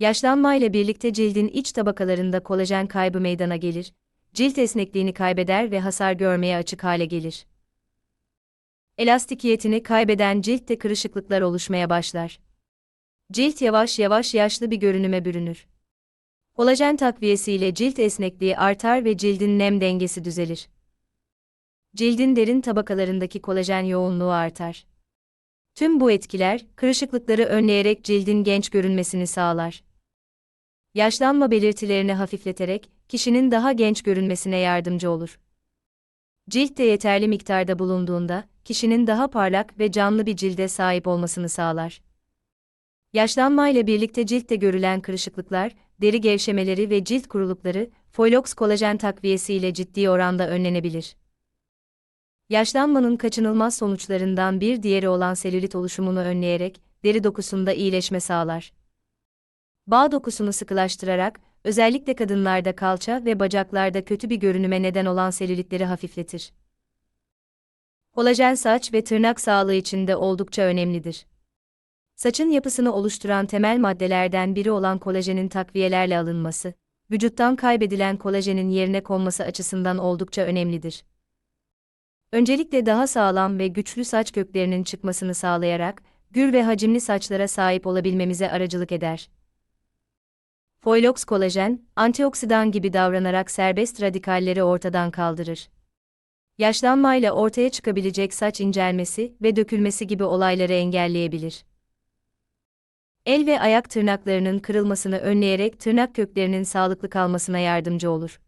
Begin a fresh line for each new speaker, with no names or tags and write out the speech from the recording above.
Yaşlanmayla birlikte cildin iç tabakalarında kolajen kaybı meydana gelir, cilt esnekliğini kaybeder ve hasar görmeye açık hale gelir. Elastikiyetini kaybeden ciltte kırışıklıklar oluşmaya başlar. Cilt yavaş yavaş yaşlı bir görünüme bürünür. Kolajen takviyesiyle cilt esnekliği artar ve cildin nem dengesi düzelir. Cildin derin tabakalarındaki kolajen yoğunluğu artar. Tüm bu etkiler, kırışıklıkları önleyerek cildin genç görünmesini sağlar. Yaşlanma belirtilerini hafifleterek, kişinin daha genç görünmesine yardımcı olur. Cilt de yeterli miktarda bulunduğunda, kişinin daha parlak ve canlı bir cilde sahip olmasını sağlar. Yaşlanmayla birlikte ciltte görülen kırışıklıklar, deri gevşemeleri ve cilt kurulukları, Foilox kolajen takviyesi ile ciddi oranda önlenebilir. Yaşlanmanın kaçınılmaz sonuçlarından bir diğeri olan selülit oluşumunu önleyerek, deri dokusunda iyileşme sağlar. Bağ dokusunu sıkılaştırarak, özellikle kadınlarda kalça ve bacaklarda kötü bir görünüme neden olan selülitleri hafifletir. Kolajen saç ve tırnak sağlığı için de oldukça önemlidir. Saçın yapısını oluşturan temel maddelerden biri olan kolajenin takviyelerle alınması, vücuttan kaybedilen kolajenin yerine konması açısından oldukça önemlidir. Öncelikle daha sağlam ve güçlü saç köklerinin çıkmasını sağlayarak, gür ve hacimli saçlara sahip olabilmemize aracılık eder. Foilox kolajen, antioksidan gibi davranarak serbest radikalleri ortadan kaldırır. Yaşlanmayla ortaya çıkabilecek saç incelmesi ve dökülmesi gibi olayları engelleyebilir. El ve ayak tırnaklarının kırılmasını önleyerek tırnak köklerinin sağlıklı kalmasına yardımcı olur.